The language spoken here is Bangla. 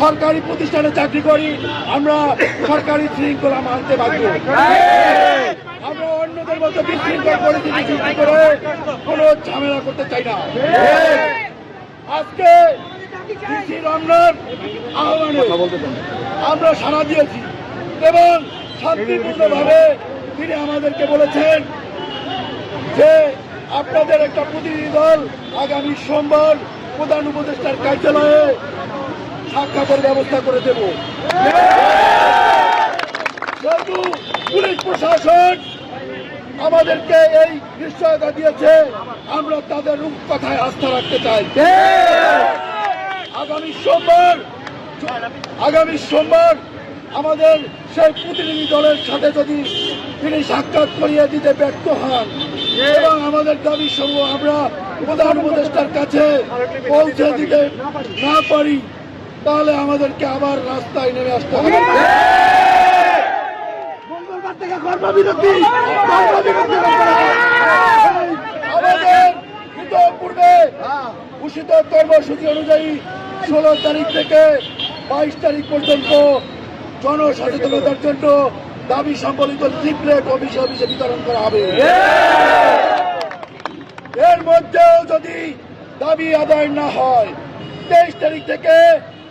সরকারি প্রতিষ্ঠানে চাকরি করি, আমরা সরকারি শৃঙ্খলা মানতে বাধ্য। আমরা অন্যদের মতো বিশৃঙ্খল পরিস্থিতি সৃষ্টি করে কোনো ঝামেলা করতে চাই না। আজকে আহ্বানে আমরা সাড়া দিয়েছি এবং শান্তিপূর্ণভাবে তিনি আমাদেরকে বলেছেন যে আপনাদের একটা প্রতিনিধি দল আগামী সোমবার প্রধান উপদেষ্টার কার্যালয়ে সাক্ষাতের ব্যবস্থা করে দেব। যেহেতু পুলিশ প্রশাসন আমাদেরকে এই নিশ্চয়তা দিয়েছে, আমরা তাদের রূপ কথায় আস্থা রাখতে চাই। আগামী সোমবার আগামী সোমবার আমাদের সেই প্রতিনিধি দলের সাথে যদি তিনি সাক্ষাৎ করিয়ে দিতে ব্যর্থ হন, এবং আমাদের দাবি সমূহ আমরা প্রধান উপদেষ্টার কাছে পৌঁছে দিতে না পারি তাহলে আমাদেরকে আবার রাস্তায় নেমে আসতে হবে। মঙ্গলবার থেকে কর্মবিরতি কর্মবিরতি আমাদের ইতোপূর্বে ঘোষিত কর্মসূচি অনুযায়ী ষোলো তারিখ থেকে বাইশ তারিখ পর্যন্ত জনসচেতনতার জন্য দাবি সম্বলিত লিফলেট অফিসে অফিসে বিতরণ করা হবে। এর মধ্যেও যদি দাবি আদায় না হয় তেইশ তারিখ থেকে